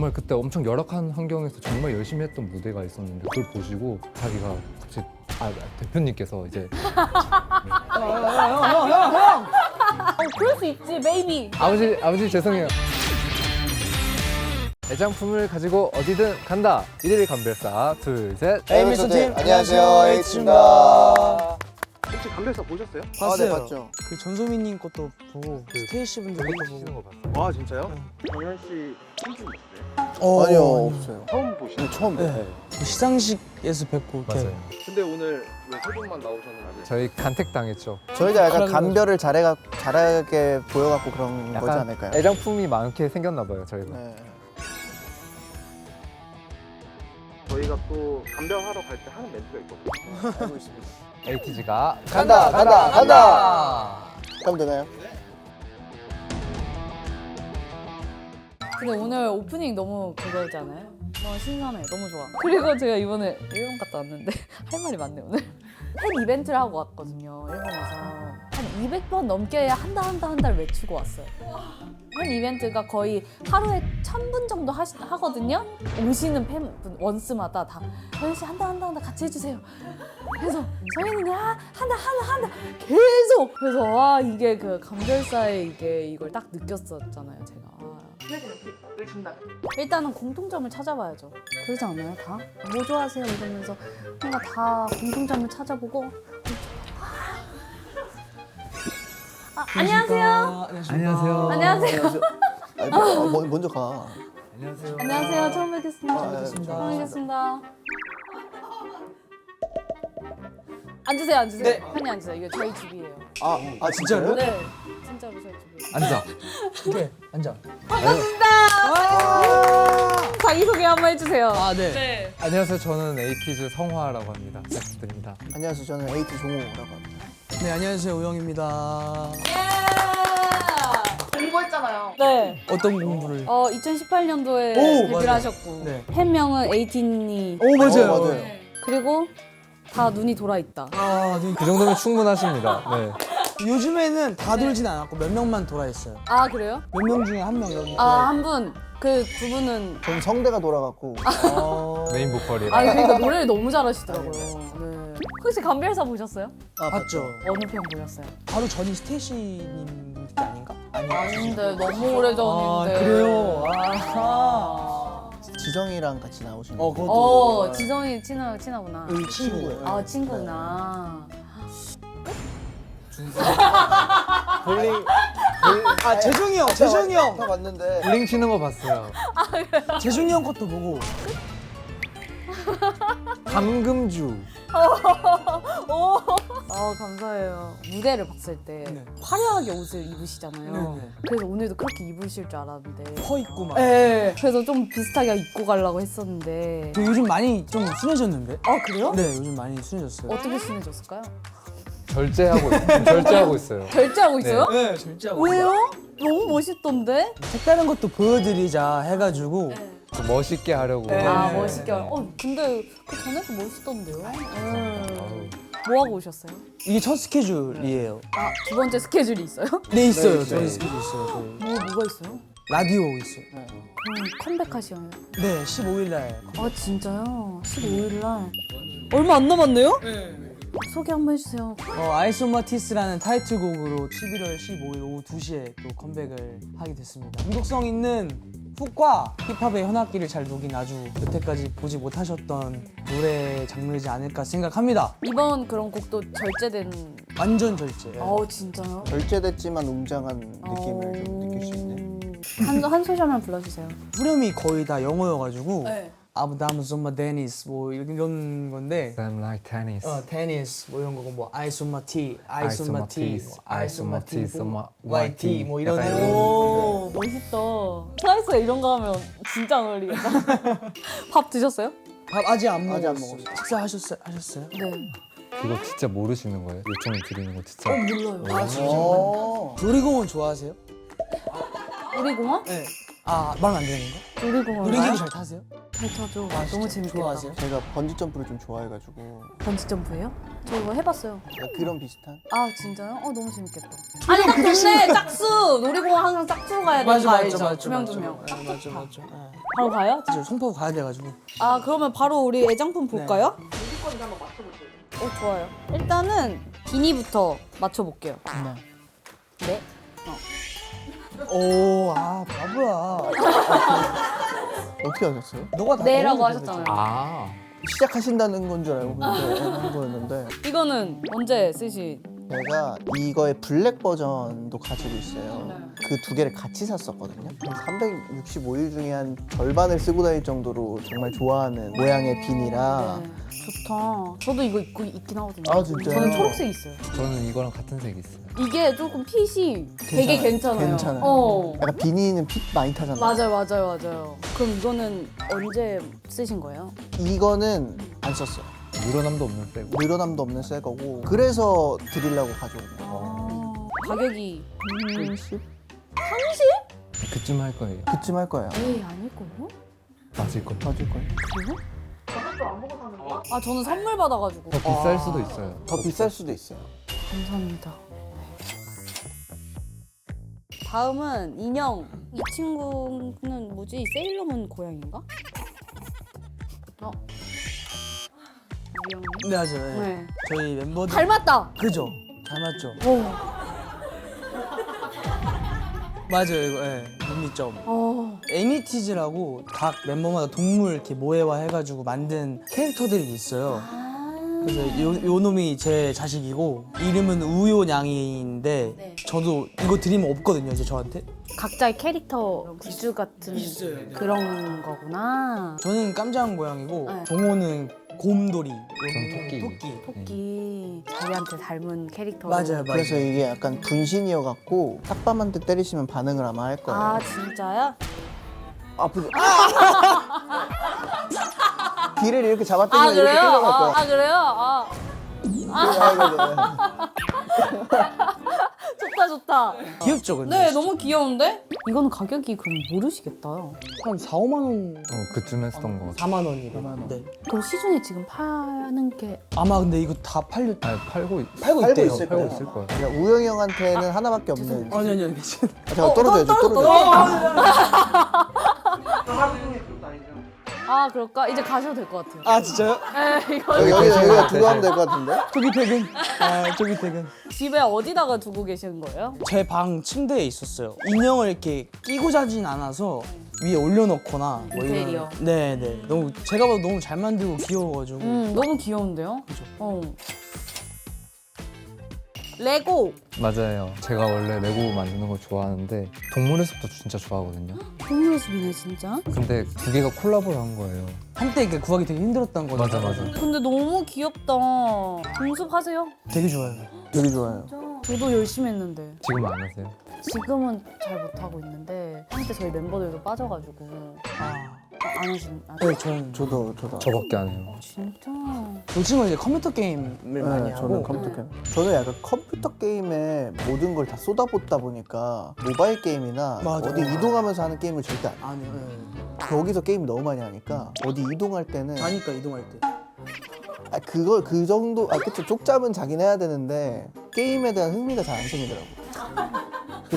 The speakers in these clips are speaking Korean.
정말 그때 엄청 열악한 환경에서 정말 열심히 했던 무대가 있었는데 그걸 보시고 자기가 갑자기 아 대표님께서 이제 어, 그럴 수 있지, 베이비. 아버지 아버지 죄송해요. 애장품을 가지고 어디든 간다. 일일 감별사 둘 셋. 에이 미스터 팀 안녕하세요 에이치입니다. 혹시 감별사 보셨어요? 아, 네 봤죠. 그 전소민님 것도 보고 스테이시 분들 것도 보고 거 봤어. 아 진짜요? 정현 씨 친구 있으세요? 어, 아니요 없어요. 처음 보시는 네, 처음 네. 봬요. 시상식에서 뵙고 이렇게 맞아요. 근데 오늘 왜 세 분만 나오셨는지 저희 간택 당했죠. 저희가 약간 감별을 잘해가 잘하게 보여갖고 그런 거지 약간 않을까요? 애장품이 많게 생겼나 봐요 저희가. 네. 저희가 또 감별하러 갈 때 하는 멘트가 있거든요 알고 있습니다. 에이티즈가 간다 간다 간다. 그럼 되나요? 근데 오늘 오프닝 너무 그거잖아요. 너무 신선해. 너무 좋아. 그리고 제가 이번에 일본 갔다 왔는데 할 말이 많네 오늘. 팬 이벤트를 하고 왔거든요. 일본에서 한 200번 넘게 한다 한다 한다를 외치고 왔어요. 팬 이벤트가 거의 하루에 1000분 정도 하시, 하거든요. 오시는 팬분 원스마다 다 서현 씨 한다 한다 한다 같이 해주세요. 그래서 저희는 아, 한다 한다 한다 계속 그래서 와 이게 그 감별사의 이게 이걸 딱 느꼈었잖아요 제가. 일단은 공통점을 찾아봐야죠. 그러지 않아요, 다? 뭐 좋아하세요? 이러면서 뭔가 다 공통점을 찾아보고. 아, 안녕하세요. 안녕하세요. 안녕하세요. 아, 뭐, 먼저 가. 안녕하세요. 안녕하세요. 처음 뵙겠습니다. 아, 네, 처음 뵙겠습니다. 앉으세요, 앉으세요. 네. 편히 앉으세요. 이게 저희 집이에요. 아, 아 진짜요? 네, 진짜로 저희 집이에요. 앉아. 오케이 앉아. 자기 소개 한번 해주세요. 아 네. 네. 안녕하세요. 저는 에이티즈 성화라고 합니다. 부탁드립니다. 안녕하세요. 저는 에이티 종호라고 합니다. 네 안녕하세요 우영입니다. 공부했잖아요. 네. 어떤 공부를? 어, 2018년도에 오, 데뷔를 맞아요. 하셨고 네. 팬명은 에이틴이 오 맞아요. 어, 맞아요. 그리고 다 눈이 돌아 있다. 아 네. 그 정도면 충분하십니다. 네. 요즘에는 다 돌진 않았고 몇 명만 돌아 있어요. 아 그래요? 몇 명 중에 한 명 이런. 아 한 분. 그 두 분은 전 성대가 돌아갔고 어... 메인 보컬이라. 아 그러니까 노래를 너무 잘하시더라고요. 네. 혹시 감별사 보셨어요? 아, 봤죠. 어느 편 보셨어요? 바로 전이 스테이시님 때 아닌가? 아니 아닌데 너무 오래 아 전인데. 그래요. 아. 지성이랑 같이 나오신 어 거. 그것도. 어 지성이 친하 친하구나. 그 친구예요. 아 친구구나. 볼링 아 재중이 형, 재중이 형, 다 봤는데 블링 치는 거 봤어요. 재중이 형 것도 보고. 감금주. 어 감사해요. 무대를 봤을 때 네. 화려하게 옷을 입으시잖아요. 네 네. 그래서 오늘도 그렇게 입으실 줄 알았는데. 퍼 있고 막. 네. 그래서 좀 비슷하게 입고 가려고 했었는데. 저 요즘 많이 좀 순해졌는데? 아 그래요? 네, 요즘 많이 순해졌어요. 어떻게 친해졌을까요? 절제하고 있- 절제하고 있어요. 결제하고 있어요? 네, 진짜. 왜요? 너무 멋있던데? 색다른 것도 보여드리자 해가지고 좀 멋있게 하려고. 네. 아 멋있게. 어 근데 그 전에도 멋있던데요? 음. 뭐 하고 오셨어요? 이게 첫 스케줄이에요. 아 두 번째 스케줄이 있어요? 네, 있어요. 네, 저희 네. 스케줄 있어요. 저희. 뭐 뭐가 있어요? 라디오 있어요. 그럼 컴백하시나요? 네, 15일 날. 아 진짜요? 15일 날. 얼마 안 남았네요? 소개 한번 해주세요. 어, 아이소마티스라는 타이틀곡으로 11월 15일 오후 2시에 또 컴백을 하게 됐습니다. 중독성 있는 훅과 힙합의 현악기를 잘 녹인 아주 여태까지 보지 못하셨던 노래 장르이지 않을까 생각합니다. 이번 그런 곡도 절제된. 완전 절제예요. 어 진짜요? 절제됐지만 웅장한 느낌을 좀 느낄 수 있는. 한 한 소절만 불러주세요. 후렴이 거의 다 영어여가지고 네. 아무다무 솜마 데니스 뭐 이런 건데 Them like tennis. 어 테니스 뭐 이런 거고 뭐 아이소마티 아이소마티 아이소마티스, 뭐 아이소마티, 아이소마티 소마- 뭐 YT 뭐 이런 약간 거. 이런 오 멋있다. 트와이스 이런 거 하면 진짜 안 어울리겠다. 밥 드셨어요? 밥 아직 안 아직 안 먹었어요. 먹었어요. 식사하셨어요? 하셨어요? 네. 그거 진짜 모르시는 거예요? 요청 드리는 거 진짜. 몰라요. 아 진짜? 어. 놀이공원 좋아하세요? 놀이공원? 네. 아 말은 안 되는 건가? 놀이공원. 놀이기구 잘 타세요? 저도 아, 너무? 재밌겠다. 좋아하세요? 제가 번지 점프를 좀 좋아해가지고 번지 점프예요? 저 이거 해봤어요. 그런 비슷한. 아 진짜요? 어 너무 재밌겠다. 아니 딱 좋네 짝수 놀이공원 항상 짝수로 가야 되는 거 알죠? 두명 두 명. 네, 맞죠 맞죠. 네. 바로 가요? 저 송파구 가야 돼가지고. 아 그러면 바로 우리 애장품 볼까요? 어 좋아요. 일단은 비니부터 맞춰볼게요. 네. 오, 아 바보야. 어떻게 하셨어요? 너가 다 네라고 하셨잖아요. 아 시작하신다는 건 줄 알고 그렇게 한 거였는데 이거는 언제 쓰시? 제가 이거의 블랙 버전도 가지고 있어요. 네. 그두 개를 같이 샀었거든요. 한 365일 중에 한 절반을 쓰고 다닐 정도로 정말 좋아하는 모양의 비니라 네. 좋다. 저도 이거 입고 있긴 하거든요. 아, 진짜요? 저는 초록색 있어요. 저는 이거랑 같은 색이 있어요. 이게 조금 핏이 되게 괜찮아요. 괜찮아요. 어. 약간 비니는 핏 많이 타잖아요. 맞아요, 맞아요, 맞아요. 그럼 이거는 언제 쓰신 거예요? 이거는 안 썼어요. 늘어남도 없는 색. 늘어남도 없는 새 거고 그래서 드리려고 가져온 거예요. 가격이 음, 10? 그쯤 할 거예요. 그쯤 할 거예요. 에이 아닐 거요? 맞을 겁니다. 맞을 거예요. 그래요? 아 저는 선물 받아가지고. 더 비쌀 수도 있어요. 더 비쌀 수도 있어요. 감사합니다. 다음은 인형. 이 친구는 뭐지? 세일러문 고양인가? 어. 네 맞아요. 네. 네. 저희 멤버들 닮았다. 그죠? 잘 맞죠? 오. 맞아요 이거. 예. 눈미점. 어. 애니티즈라고 각 멤버마다 동물 이렇게 모해화 해가지고 만든 캐릭터들이 있어요. 그래서 요, 요 놈이 제 자식이고 이름은 우요냥이인데 네. 저도 이거 드리면 없거든요 이제 저한테. 각자의 캐릭터 굿즈 같은 있어요, 네. 그런 거구나. 저는 깜장 고양이고 네. 종호는 곰돌이. 전 토끼. 토끼. 토끼 자기한테 닮은 캐릭터. 맞아요, 맞아요. 그래서 이게 약간 분신이어 갖고 딱밤한테 때리시면 반응을 아마 할 거예요. 아 진짜야? 아프죠? 귀를 이렇게 아 잡았더니 이렇게 그래요? 끌려갈 아, 거야. 아 그래요? 아 아, 좋다 좋다. 귀엽죠, 근데. 네 너무 귀여운데? 이거는 가격이 그럼 모르시겠다. 한 4, 5만 원. 어 그쯤 했었던 거 같아요. 4만 원이래. 4만 원. 네. 그럼 시중에 지금 파는 게 아마 근데 이거 다 팔려. 아 팔고 있, 팔고 팔고 있대요. 있을 팔고. 있을 거예요. 그냥 우영이 형한테는 하나밖에 없는. 아니 아니 아니. 아, 제가 떨어져야죠. 떨어져, 떨어져. 아 그럴까? 이제 가셔도 될 것 같아요. 아 진짜요? 에 이거 여기 여기 여기가 두고 하면 될 것 같은데? 저기 퇴근. 아 저기 퇴근. 집에 어디다가 두고 계시는 거예요? 제 방 침대에 있었어요. 인형을 이렇게 끼고 자진 않아서 위에 올려놓거나 뭐 이런- 인테리어. 네네. 너무 제가 봐도 너무 잘 만들고 귀여워가지고. 음 너무 귀여운데요? 그죠. 어. 레고 맞아요. 제가 원래 레고 만드는 걸 좋아하는데 동물의 숲도 진짜 좋아하거든요. 동물 숲이네 진짜. 근데 두 개가 콜라보를 한 거예요. 한때 이게 구하기 되게 힘들었던 거죠. 맞아 맞아. 근데 너무 귀엽다. 동숲 하세요? 되게 좋아요. 되게 좋아요. 저도 열심히 했는데 지금 안 하세요? 지금은 잘 못하고 있는데 한때 저희 멤버들도 빠져가지고 아. 안 하신 아 네, 저는 저도 저도. 저밖에 안 해요. 진짜 이 친구는 이제 컴퓨터 게임을 많이 네, 하고 저는 컴퓨터 게임. 저는 약간 컴퓨터 게임에 모든 걸 다 쏟아붓다 보니까 모바일 게임이나 맞아. 어디 이동하면서 하는 게임을 절대 안. 아니요. 네. 거기서 게임 너무 많이 하니까 어디 이동할 때는 자니까 이동할 때. 아 그걸 그 정도 아 그쵸 쪽잡은 자긴 해야 되는데 게임에 대한 흥미가 잘 안 생기더라고.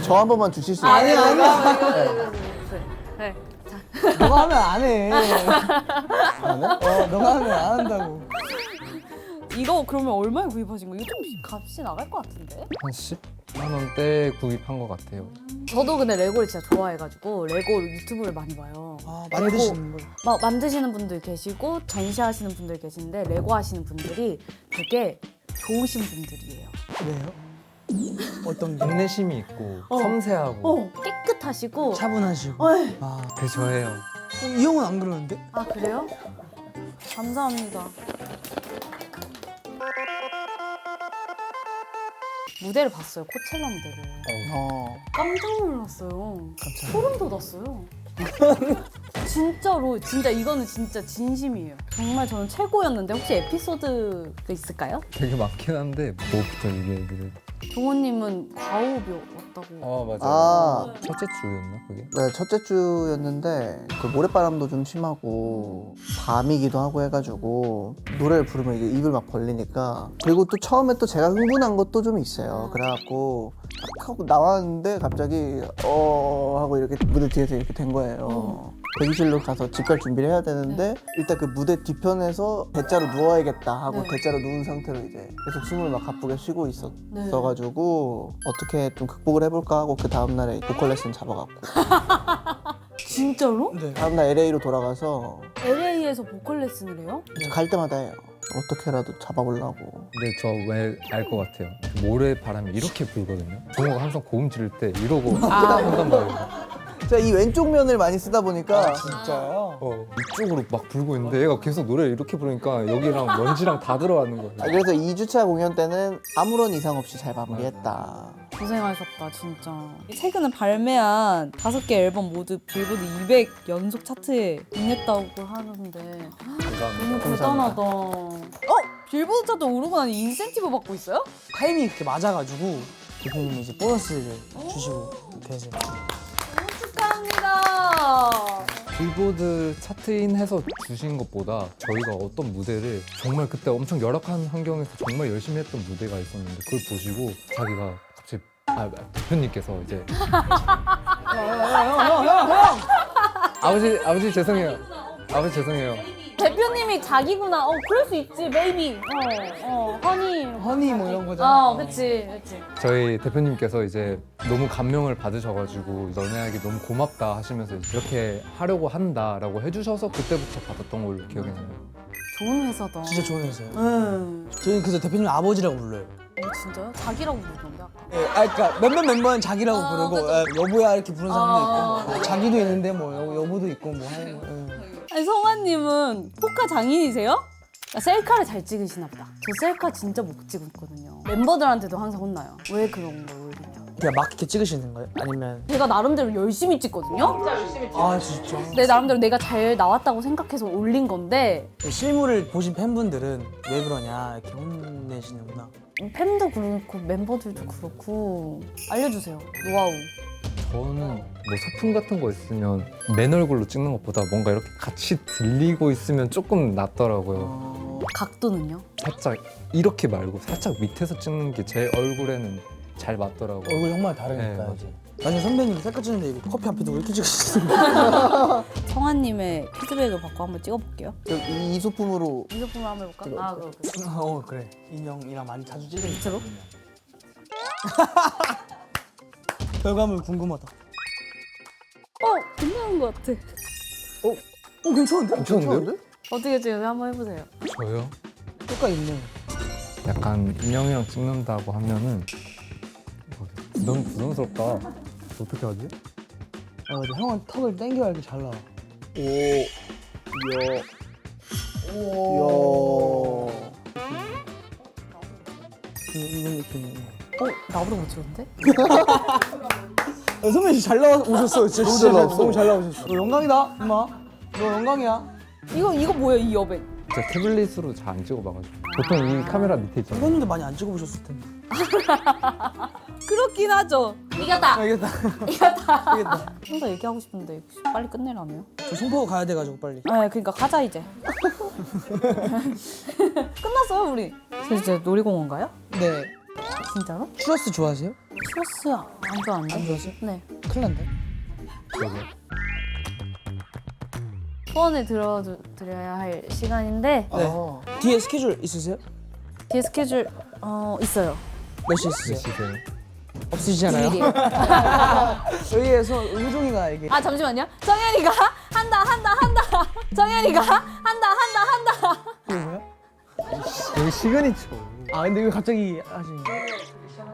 저한 번만 주실 수 있어요? 아니 아니 아니 네. 너가 하면 안 해. 안 해? 어, 너가 하면 안 한다고. 이거 그러면 얼마에 구입하신 거예요? 이거 좀 값이 나갈 것 같은데? 한 10만 원대 구입한 것 같아요. 저도 근데 레고를 진짜 좋아해가지고 레고 유튜브를 많이 봐요. 아, 만드시는 분. 막 만드시는 분들 계시고 전시하시는 분들 계신데 레고 하시는 분들이 되게 좋으신 분들이에요. 그래요? 어떤 게? 인내심이 있고 어. 섬세하고 어 깨끗하시고. 차분하시고. 어이. 아, 그 저예요. 어, 이 형은 안 그러는데? 아 그래요? 감사합니다. 무대를 봤어요 코첼라 무대를 어. 깜짝 놀랐어요 소름 돋았어요 진짜로 진짜 이거는 진짜 진심이에요 정말 저는 최고였는데 혹시 에피소드가 있을까요? 되게 많긴 한데 뭐부터 얘기해 드려요? 종호님은 과호흡이 왔다고. 아 맞아. 아. 첫째 주였나 그게? 네, 첫째 주였는데 그 모래바람도 좀 심하고 밤이기도 하고 해가지고 노래를 부르면 이게 입을 막 벌리니까 그리고 또 처음에 또 제가 흥분한 것도 좀 있어요. 그래갖고 딱 하고 나왔는데 갑자기 어 하고 이렇게 무대 뒤에서 이렇게 된 거예요. 대기실로 가서 집 갈 준비를 해야 되는데 일단 그 무대 뒤편에서 대자로 누워야겠다 하고 네. 대자로 누운 상태로 이제 계속 숨을 막 가쁘게 쉬고 네. 있었어가지고 어떻게 좀 극복을 해볼까 하고 그 다음 날에 보컬 레슨 잡아갖고 진짜로? 네. 다음날 LA로 돌아가서 LA에서 보컬 레슨을 해요? 갈 때마다 해요. 어떻게라도 잡아보려고. 근데 저 왜 알 것 같아요. 모래 바람이 이렇게 불거든요. 종호가 항상 고음 지를 때 이러고 아 한단 말이에요. 제가 이 왼쪽 면을 많이 쓰다 보니까 진짜요? 어, 이쪽으로 막 불고 있는데 얘가 계속 노래를 이렇게 부르니까 여기랑 먼지랑 다 들어가는 거예요. 아, 그래서 2주차 공연 때는 아무런 이상 없이 잘 마무리했다. 고생하셨다 진짜. 최근에 발매한 다섯 개 앨범 모두 빌보드 200 연속 차트에 있냈다고 하는데 너무 감사합니다. 대단하다. 어? 빌보드 차트 오르고 나니 인센티브 받고 있어요? 타이밍이 그렇게 맞아가지고 대표님이 이제 보너스를 주시고 계세요. 축하합니다. 빌보드 차트인 해서 주신 것보다 저희가 어떤 무대를 정말 그때 엄청 열악한 환경에서 정말 열심히 했던 무대가 있었는데 그걸 보시고 자기가 갑자기 아 대표님께서 이제 아버지 아버지 죄송해요. 아버지 죄송해요 대표님이 자기구나. 어 그럴 수 있지, 베이비. 어, 어, 허니. 허니 뭐 이런 거잖아. 어, 그치, 그치. 저희 대표님께서 이제 너무 감명을 받으셔가지고 너네에게 너무 고맙다 하시면서 이렇게 하려고 한다라고 해주셔서 그때부터 받았던 걸로 기억이 나요. 좋은 회사다. 진짜 좋은 회사예요. 응. 저희 그래서 대표님 아버지라고 불러요. 어, 진짜요? 자기라고 부르던데 아까. 예, 아, 그러니까 몇몇 멤버는 자기라고 아, 부르고. 예, 여보야 이렇게 부르는 사람도 아, 있고 뭐 자기도 있는데 뭐 여, 여보도 있고 뭐 하는 거. 예. 아니 성아님은 포카 장인이세요? 아, 셀카를 잘 찍으시나 보다. 저 셀카 진짜 못 찍고 있거든요. 멤버들한테도 항상 혼나요. 왜 그런 걸 올리냐. 그냥 막 이렇게 찍으시는 거예요? 아니면 제가 나름대로 열심히 찍거든요. 아 진짜 내 나름대로 내가 잘 나왔다고 생각해서 올린 건데 실물을 보신 팬분들은 왜 그러냐 이렇게 혼내시는구나. 팬도 그렇고 멤버들도 그렇고 알려주세요. 노하우. 저는 뭐 소품 같은 거 있으면 맨 얼굴로 찍는 것보다 뭔가 이렇게 같이 들리고 있으면 조금 낫더라고요. 각도는요? 살짝 이렇게 말고 살짝 밑에서 찍는 게 제 얼굴에는 잘 맞더라고요. 얼굴 정말 네, 다르니까 맞아요. 이제. 나중에 선배님 셀카 찍는데 이거 커피 앞에 두고 이렇게 찍으시는 거. 성아님의 피드백을 받고 한번 찍어볼게요. 저 이, 이 소품으로 이 소품을 한번 해볼까? 아, 그래. 그래. 어 그래. 인형이랑 많이 자주 찍으니까. 결과물 궁금하다. 어, 괜찮은 것 같아. 어 괜찮은데? 괜찮은데요? 어떻게 찍어요? 한번 해보세요. 저요? 효과 있네. 약간 인형이랑 찍는다고 하면은 어, 너무 부담스럽다. 어떻게 하지? 아 근데 형은 턱을 당겨야 이렇게 잘 나와. 오, 여, 오, 이- 이런 느낌이. 어, 나보다 못 찍었는데? 아, 선배님 잘 나와 오셨어. 진짜 너무 진짜 잘 나왔어. 너무 잘 나오셨어. 너 영광이다, 엄마. 너 영광이야. 이거, 이거 뭐야, 이 여백? 제가 태블릿으로 잘 안 찍어봐가지고 보통 이 카메라 밑에 있잖아요. 이랬는데 많이 안 찍어보셨을 텐데. 그렇긴 하죠. 이겼다! 알겠다. 이겼다! 알겠다. 혼자 얘기하고 싶은데 빨리 끝내라며요? 저 송포 가야 돼가지고 빨리. 아, 그러니까 가자 이제. 끝났어요, 우리. 저 이제 놀이공원 가요? 네. 진짜로? 추러스 좋아하세요? 추러스 안 좋아하는데? 안 좋아하세요? 네. 큰일 난데. 소원을 들어드려야 할 시간인데 네. 아, 뒤에 스케줄 있으세요? 뒤에 스케줄 어, 있어요. 몇시몇 있으세요? 시세요? 없으시잖아요. 비밀이에요. 저희에서 효종이가 이게 아 잠시만요. 정현이가 한다 한다 한다. 정현이가 한다 한다 한다. 이게 뭐야? 여기 시그니처. 아 근데 왜 갑자기 하시는?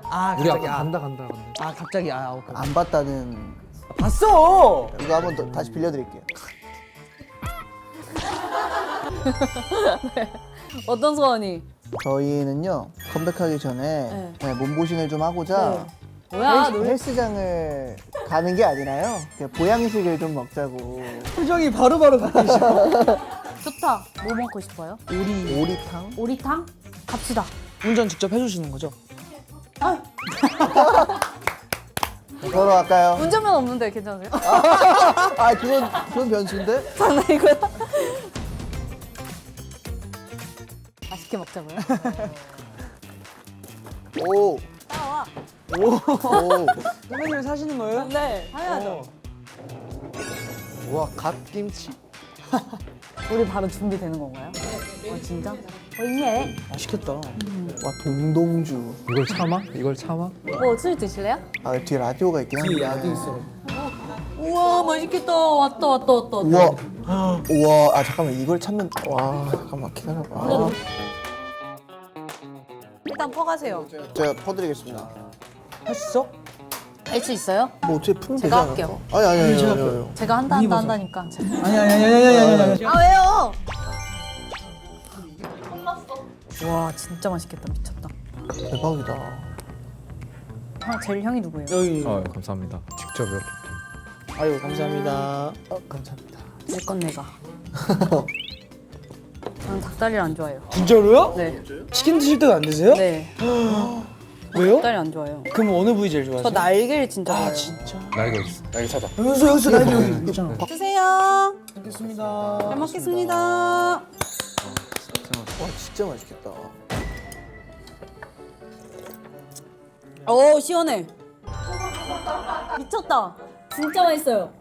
아 우리 갑자기 아까 아, 간다 간다 간다. 아 갑자기 아 오케이. 안 봤다는 봤어. 이거 한번 더 다시 빌려드릴게요. 어떤 소원이? 저희는요 컴백하기 전에 네. 네, 몸보신을 좀 하고자 뭐야 헬스, 놀 헬스장을 가는 게 아니라요. 그냥 보양식을 좀 먹자고. 표정이 바로바로 바뀌셔. 좋다. 뭐 먹고 싶어요? 우리 오리탕? 오리탕? 갑시다. 운전 직접 해주시는 거죠? 걸어 갈까요? 운전면 없는데 괜찮으세요? 아 그건 그건 변수인데? 장난이고요. 맛있게 먹자고요. 오. 따라와. 오. 선배님 사시는 거예요? 네, 당연하죠. 어. 와 갓김치. 우리 바로 준비되는 건가요? 아 진짜? 어, 예. 맛있겠다. 와 동동주. 이걸 참아? 이걸 참아? 뭐술 드실래요? 아 뒤에 라디오가 있긴 한데. 야도 있어. 우와 맛있겠다. 왔다 왔다 왔다. 왔다. 우와. 우와. 아 잠깐만 이걸 찾는. 와 잠깐만 기다려봐. 아, 일단 퍼가세요. 제가 퍼드리겠습니다. 할수 있어? 할 수 있어요? 뭐 어떻게 푸면 되지 제가 않을까? 할게요. 아니 아니 아니 아니. 아니. 제가 한다 한다 한다니까. 아니 아니 아니 아니 아니 아니. 아 왜요? 와 진짜 맛있겠다 미쳤다. 대박이다. 아 제일 형이 누구예요? 여기. 아 감사합니다. 직접 이렇게. 아유 감사합니다. 어, 감사합니다. 내 건 내가. 저는 닭다리를 안 좋아해요. 진짜로요? 네. 치킨 드실 때도 안 드세요? 네. 왜요? 닭다리 안 좋아해요. 그럼 어느 부위 제일 좋아하세요? 저 날개를 진짜 아 좋아해요. 진짜. 날개 어딨어? 날개 찾아. 여기서 여기서 날개 여기 있잖아. 드세요. 먹겠습니다. 잘 먹겠습니다. 와 진짜 맛있겠다. 오 시원해. 미쳤다. 진짜 맛있어요.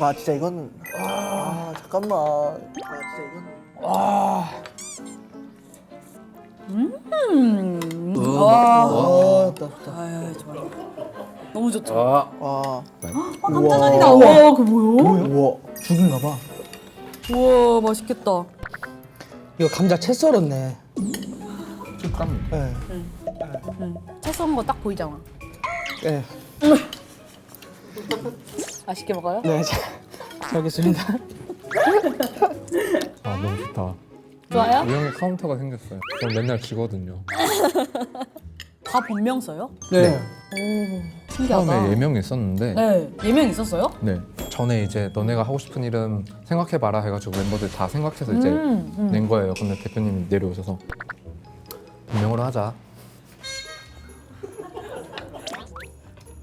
와 진짜 이거는. 아 잠깐만. 아 진짜. 와. 음. 와. 와. 나 진짜. 아 좋아요. 너무 좋죠. 아. 와. 아 감자전이다. 와, 그 뭐야? 우와. 죽인가 봐. 우와 맛있겠다. 이거 감자 채 썰었네. 네. 응. 채썬 거 딱 보이잖아. 네. 맛있게 먹어요? 네. 잘, 잘 먹겠습니다. 아 너무 좋다. 좋아요? 우영이 카운터가 생겼어요. 저 맨날 지거든요. 다 본명 써요? 네. 오 신기하다. 처음에 예명이 있었는데 네 예명 있었어요? 네. 전에 이제 너네가 하고 싶은 이름 생각해봐라 해가지고 멤버들 다 생각해서 이제 음, 음. 낸 거예요. 근데 대표님이 내려오셔서 본명으로 하자.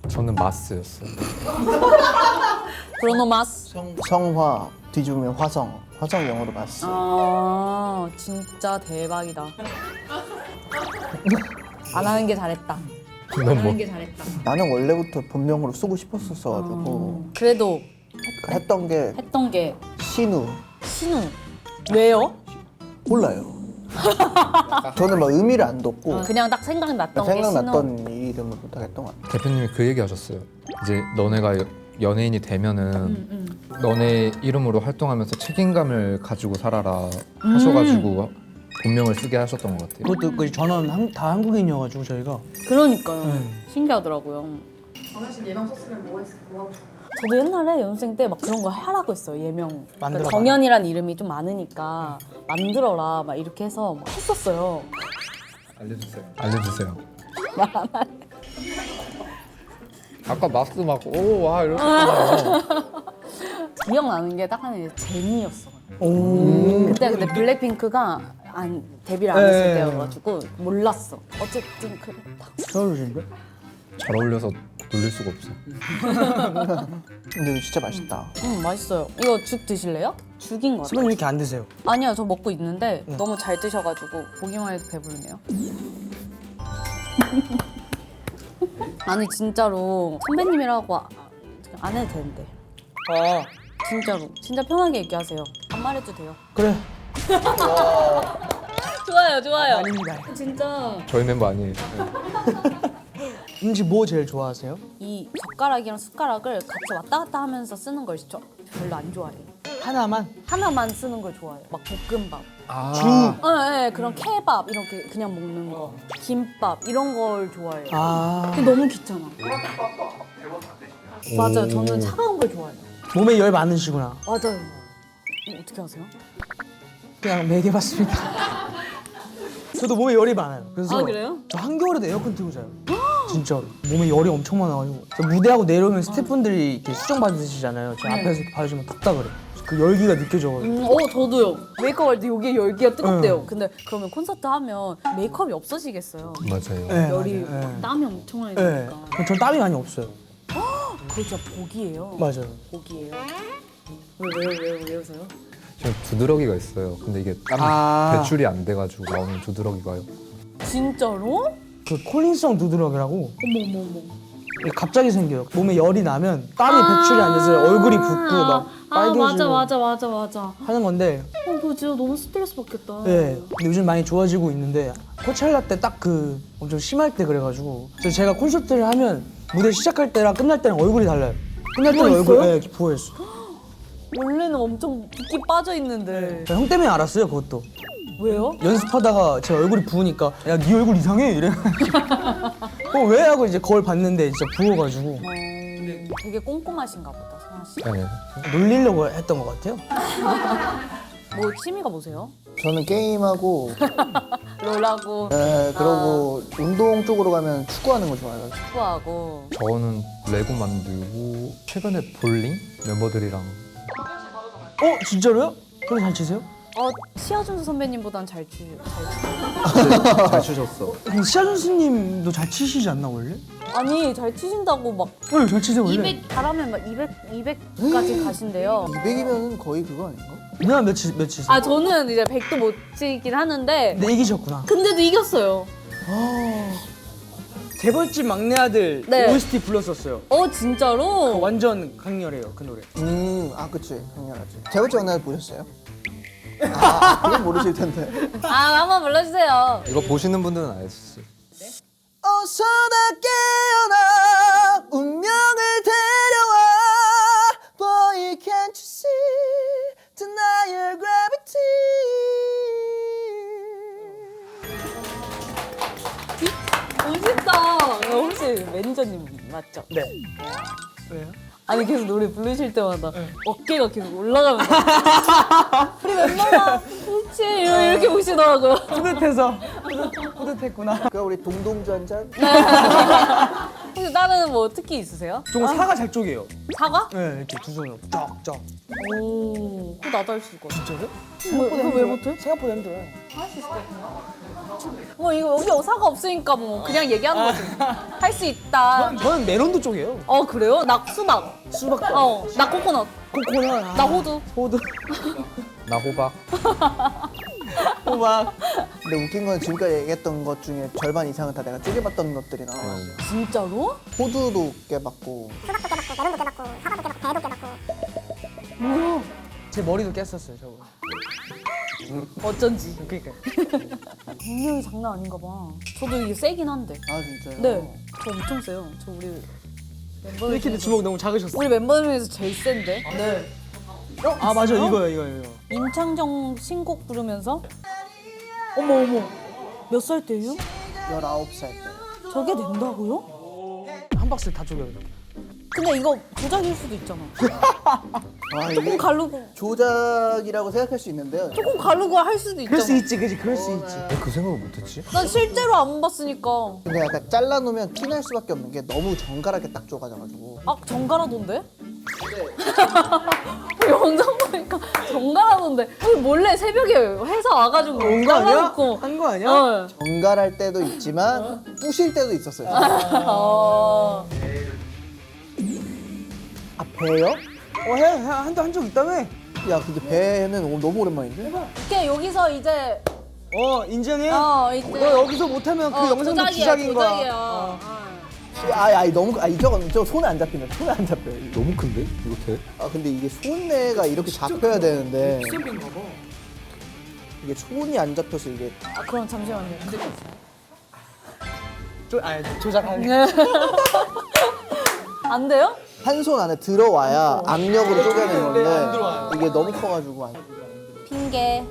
저는 마스였어요. 브로노 마스. 성, 성화 뒤집으면 화성. 화성 영어로 봤어. 아 진짜 대박이다. 안 하는 게 잘했다. 안넌 뭐? 하는 게 잘했다. 나는 원래부터 본명으로 쓰고 싶었었어가지고 음, 그래도 했던 게 했던 게 신우. 신우. 왜요? 몰라요. 저는 막 의미를 안 뒀고 아, 그냥 딱 생각났던 게 신우. 생각났던 이름으로 딱 했던 것 같아요. 대표님이 그 얘기 하셨어요. 이제 너네가 여- 연예인이 되면은 음, 음. 너네 이름으로 활동하면서 책임감을 가지고 살아라 하셔가지고 음. 본명을 쓰게 하셨던 것 같아요. 그것도 그 전원 한, 다 한국인이어가지고 저희가. 그러니까요. 네. 신기하더라고요. 저도 옛날에 연습생 때 막 그런 거 하라고 했어요 예명. 그러니까 만들어봐. 정연이란 이름이 좀 많으니까 만들어라 막 이렇게 해서 막 했었어요. 알려주세요. 알려주세요. 아까 마스 막 오 와 이러셨잖아요. 기억나는 게 딱 하나 있는데 제니였어. 오. 그때 근데 블랙핑크가 안 데뷔를 안 했을 네. 때여가지고 몰랐어. 어쨌든 그랬다. 잘 어울리신데? 잘 어울려서 놀릴 수가 없어. 근데 이거 진짜 맛있다. 음 맛있어요. 이거 죽 드실래요? 죽인 거 같아요. 선배님 이렇게 안 드세요? 아니요 저 먹고 있는데 너무 잘 드셔가지고 보기만 해도 배부르네요. 아니 진짜로 선배님이라고 아- 안 해도 되는데 아 진짜로 진짜 편하게 얘기하세요. 반말해도 돼요. 그래. 좋아요 좋아요. 아닙니다. 진짜 저희 멤버 아니에요. 네. 음식 뭐 제일 좋아하세요? 이 젓가락이랑 숟가락을 같이 왔다 갔다 하면서 쓰는 걸 저, 별로 안 좋아해요. 하나만. 하나만 쓰는 걸 좋아해요. 막 볶음밥. 아, 네, 네, 그런 케밥 이렇게 그냥 먹는 거. 김밥 이런 걸 좋아해요. 아 근데 너무 귀찮아. 맞아요. 저는 차가운 걸 좋아해요. 몸에 열 많으시구나. 맞아요. 이거 어떻게 아세요? 그냥 매겨봤습니다. 저도 몸에 열이 많아요. 그래서 아, 그래요? 저 한겨울에도 에어컨 틀고 자요. 진짜로 몸에 열이 엄청 많아가지고 저 무대하고 내려오면 스태프분들이 이렇게 수정 받으시잖아요. 저 앞에서 이렇게 봐주면 덥다 그래. 저그 열기가 느껴져가지고 음, 어 저도요. 메이크업 할 때 여기 열기가 뜨겁대요. 근데 그러면 콘서트 하면 메이크업이 없어지겠어요. 맞아요. 네, 열이 맞아요. 네. 땀이 엄청 많이 네. 나니까. 전 땀이 많이 없어요. 그거 진짜 복이에요. 맞아요. 복이에요. 왜왜왜 왜 웃어요? 지금 두드러기가 있어요. 근데 이게 땀 아. 배출이 안 돼가지고 나오는 두드러기가요. 진짜로? 그 콜린성 두드러기라고 어머 어머 어머. 갑자기 생겨요. 몸에 열이 나면 땀이 배출이 안 돼서 얼굴이 붓고 막 아 빨개지고 맞아 맞아 맞아 맞아. 하는 건데 어 그거 진짜 너무 스트레스 받겠다. 네. 근데 요즘 많이 좋아지고 있는데 코첼라 때 딱 그 엄청 심할 때 그래가지고 그래서 제가 콘서트를 하면 무대 시작할 때랑 끝날 때랑 얼굴이 달라요. 끝날 때는 얼굴 부어있어요? 네, 부어있어. 원래는 엄청 붓기 빠져 있는데 형 때문에 알았어요 그것도. 왜요? 연습하다가 제 얼굴이 부으니까 야 네 얼굴 이상해 이래. 어 왜 하고 이제 거울 봤는데 진짜 부어가지고 어, 되게 꼼꼼하신가 보다 성아 씨. 네. 놀리려고 했던 것 같아요. 뭐 취미가 뭐세요? 저는 게임하고 롤하고 네, 그러고 운동 쪽으로 가면 축구하는 거 좋아해요. 축구하고. 저는 레고 만들고 최근에 볼링 멤버들이랑 어 진짜로요? 그럼 잘 치세요? 어 시아준수 선배님보단 잘 치. 잘 치. 잘 추셨어. 근데 시아준스님도 잘 치시지 않나 원래? 아니 잘 치신다고 막 네, 잘 치세요 원래. 200 잘하면 막 200, 200까지 가신대요. 200이면 거의 그거 아닌가? 누나 몇, 치, 몇 치세요? 아 저는 이제 100도 못 치긴 하는데 근데 이기셨구나. 근데도 이겼어요. 재벌집 막내 아들 네. OST 불렀었어요. 어 진짜로? 완전 강렬해요 그 노래. 음, 아 그치, 당연하지. 재벌집 언날 보셨어요? 아, 그건 모르실 텐데. 아 한번 불러주세요. 이거 보시는 분들은 알지. 어서 다 깨어나 운명을 데려와 Boy can't you see deny your gravity 멋있다. 혹시 매니저님 맞죠? 네. 왜요? 아니 계속 노래 부르실 때마다 어깨가 계속 올라가면서 우리 멤버가 그렇지 이렇게 보시더라고요. 뿌듯해서 뿌듯, 뿌듯했구나. 그럼 우리 동동주 한 잔? 혹시 다른 뭐 특기 있으세요? 저 사과 잘 쪽이에요. 사과? 네 이렇게 두 손으로 쫙쫙. 오, 그거 나도 할 수 있거든. 진짜요? 뭐, 이거 왜 못해? 생각보다 힘들어요. 할수 있을 것 같은데. 뭐 이거 여기 사과 없으니까 뭐 그냥 얘기하는 거지. 할 수 있다. 저는 메론도 쪽이에요. 어 그래요? 나 수박. 수박, 어, 나 코코넛. 코코넛, 나 호두. 호두, 나 호박. 호박. 근데 웃긴 건 지금까지 얘기했던 것 중에 절반 이상은 다 내가 쪼개봤던 것들이 나와. 진짜로? 호두도 깨봤고 제 머리도 깼었어요 저거. 어쩐지. 그러니까. 분명히 장난 아닌가 봐. 저도 이게 세긴 한데. 아 진짜요? 네. 저 엄청 세요. 저 우리 멤버 이렇게 중에서 주먹 너무 작으셨어. 우리 멤버 중에서 제일 센데. 네. 아 맞아 이거요 이거 이거. 임창정 신곡 부르면서 어머 어머 몇 살 때예요? 19살 때 저게 된다고요? 한 박스 다 쪼개요. 근데 이거 조작일 수도 있잖아. 아, 조금 이게 가르고 조작이라고 생각할 수 있는데요 조금 가르고 할 수도 있잖아. 그럴 수 있지, 그지? 그럴 수 있지. 왜그 생각을 못했지? 난 실제로 안 봤으니까. 근데 약간 잘라놓으면 티 날 수밖에 없는 게 너무 정갈하게 딱 쪼가져가지고 아 정갈하던데? 영상 보니까 정갈하던데. 아니, 몰래 새벽에 회사 와가지고 온거 아니야? 잘라놓고. 한거 아니야? 어. 정갈할 때도 있지만 부실 때도 있었어요 어. 아 배요? 어, 해, 한한적 있다며? 야 근데 배는 오- 너무 오랜만인데? 이렇게 여기서 이제 어, 인정해? 어 이제 너 여기서 못하면 그 어, 영상도 주작인 거야. 조작이야. 어. 아, 아 너무 아 저거 저 손에 안 잡힌다 손에 안 이게. 너무 큰데? 이거 돼? 아 근데 이게 손에가 이렇게 잡혀야 되는데 이게 손이 안 잡혀서 이게 아 그럼 잠시만요. 조, 아니, 조작하는 안 돼요? 한 손 안에 들어와야 악력으로 쪼개내는데 이게 너무 커가지고 안 핑계.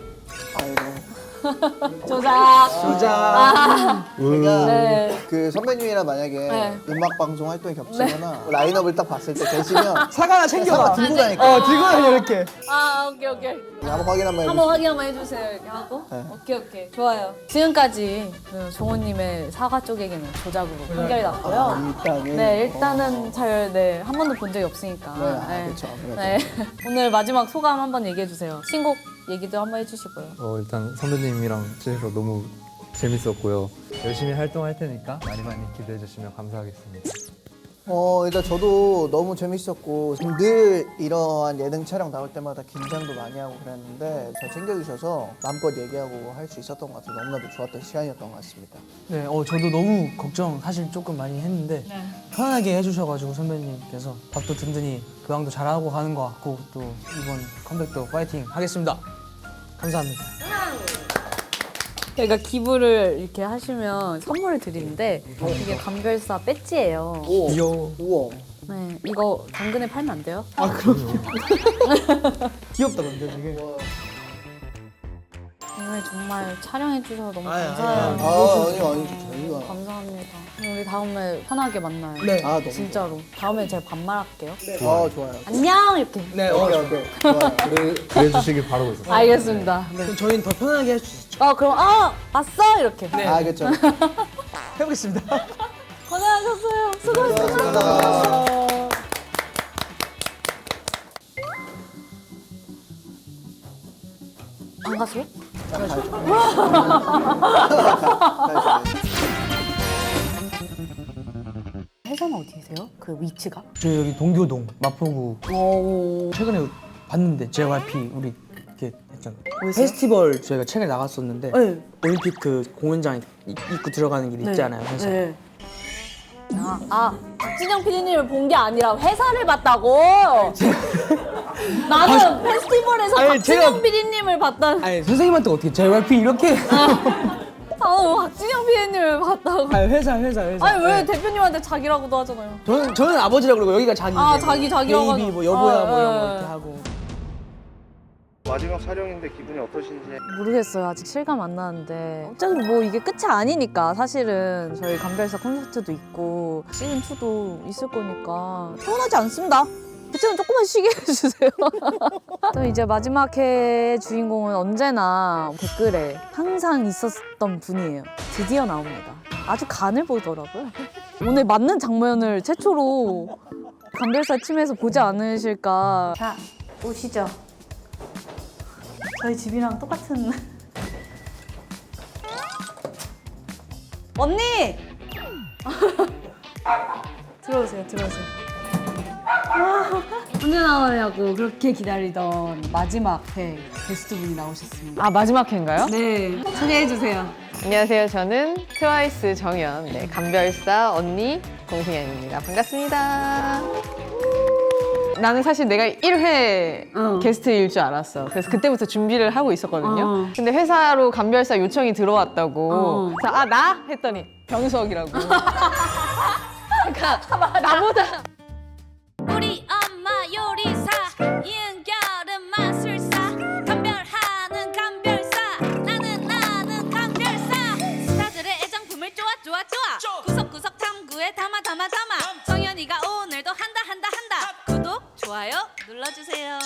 아이고 조작. 조작. 제가 네. 그 선배님이랑 만약에 네. 음악 방송 활동이 겹치거나 라인업을 딱 봤을 때 계시면 사과 하나 챙겨가. 사과 들고 다니까 어, 들고 다녀 이렇게. 아 오케이 오케이. 한번 확인 한번 한번 해주세요. 확인 한번 해주세요 이렇게 하고. 네. 오케이 오케이 좋아요. 지금까지 그 종호님의 사과 쪼개기는 조작으로 판결이 났고요. 아, 일단은 네 일단은 잘 네 한 번도 본 적이 없으니까. 네, 아, 그쵸, 아무래도. 네. 오늘 마지막 소감 한번 얘기해 주세요. 신곡 얘기도 한번 해주시고요. 어, 일단 선배님 이랑 지내서 너무 재밌었고요. 열심히 활동할 테니까 많이 많이 기대해 주시면 감사하겠습니다. 어 일단 저도 너무 재밌었고 늘 이러한 예능 촬영 나올 때마다 긴장도 많이 하고 그랬는데 잘 챙겨주셔서 마음껏 얘기하고 할 수 있었던 것 같아서 너무나도 좋았던 시간이었던 것 같습니다. 네, 어 저도 너무 걱정 사실 조금 많이 했는데 편하게 해주셔가지고 선배님께서 밥도 든든히 교양도 잘하고 가는 것 같고 또 이번 컴백도 파이팅 하겠습니다. 감사합니다. 저희가 기부를 이렇게 하시면 선물을 드리는데 이게 감별사 배지예요. 오, 귀여워. 우와. 네, 이거 당근에 팔면 안 돼요? 귀엽다 근데 되게. 오늘 정말 촬영해 주셔서 너무 아유, 감사해요. 아유, 아 아니요 아니죠 저희가 감사합니다. 우리 다음에 편하게 만나요. 네. 아 너무 진짜로. 다음에 제가 반말할게요. 아 좋아요. 안녕 이렇게. 네, 어, 오케이 오케이 좋아요. 그래, 그래 주시길 바라고 있었어요. 알겠습니다. 네. 그럼 저희는 더 편하게 할 수 있죠. 어 그럼 아 왔어 이렇게. 네. 아 그렇죠. 해보겠습니다. 고생하셨어요. 수고하셨습니다. 감사합니다. 반가세요? 회사는 어디세요? 그 위치가? 저희 여기 동교동 마포구 오. 최근에 봤는데 JYP 우리 이렇게 했잖아요. 페스티벌 저희가 최근에 나갔었는데 네. 올림픽 그 공연장 이- 입구 들어가는 길 있잖아요. 그래서 네. 아, 아, 박진영 PD님을 본 게 아니라 회사를 봤다고. 나는 페스티벌에서 아니, 박진영 제가- PD님을 봤다. 아니 선생님한테 어떻게 JYP 이렇게? 아, 박진영 PD님을 봤다고. 아 회사 회사 회사. 아니 왜 네. 대표님한테 자기라고도 하잖아요. 저는 저는 아버지라고 그러고 여기가 자기. 아, 자기, 자기라고 베이비 하죠. 뭐 여보야 아, 뭐 이런 예. 거 이렇게 하고. 마지막 촬영인데 기분이 어떠신지 모르겠어요. 아직 실감 안 나는데 어차피 뭐 이게 끝이 아니니까 사실은 저희 감별사 콘서트도 있고 시즌 2도 있을 거니까 서운하지 않습니다. 그치만 조금만 쉬게 해주세요. 또 이제 마지막 회의 주인공은 언제나 댓글에 항상 있었던 분이에요. 드디어 나옵니다. 아주 간을 보더라고요. 오늘 맞는 장면을 최초로 감별사 팀에서 보지 않으실까. 자, 오시죠. 저희 집이랑 똑같은 언니 들어오세요 들어오세요 아, 언제 나오냐고 그렇게 기다리던 마지막 회 게스트 분이 나오셨습니다 아 마지막 회인가요? 네 소개해 주세요 안녕하세요. 저는 트와이스 정연, 네, 감별사 언니 공승현입니다. 반갑습니다. 나는 사실 내가 1회 어. 게스트일 줄 알았어. 그래서 그때부터 준비를 하고 있었거든요. 어. 근데 회사로 감별사 요청이 들어왔다고. 어. 그래서 아, 나? 했더니 병석이라고. 그러니까 나보다 우리 엄마 요리사 이은결은 마술사 감별하는 감별사 나는 나는 감별사 스타들의 애장품을 쪼아 쪼아 쪼아 구석구석 탐구에 담아 담아 담아 정연이가 오 좋아요 눌러주세요.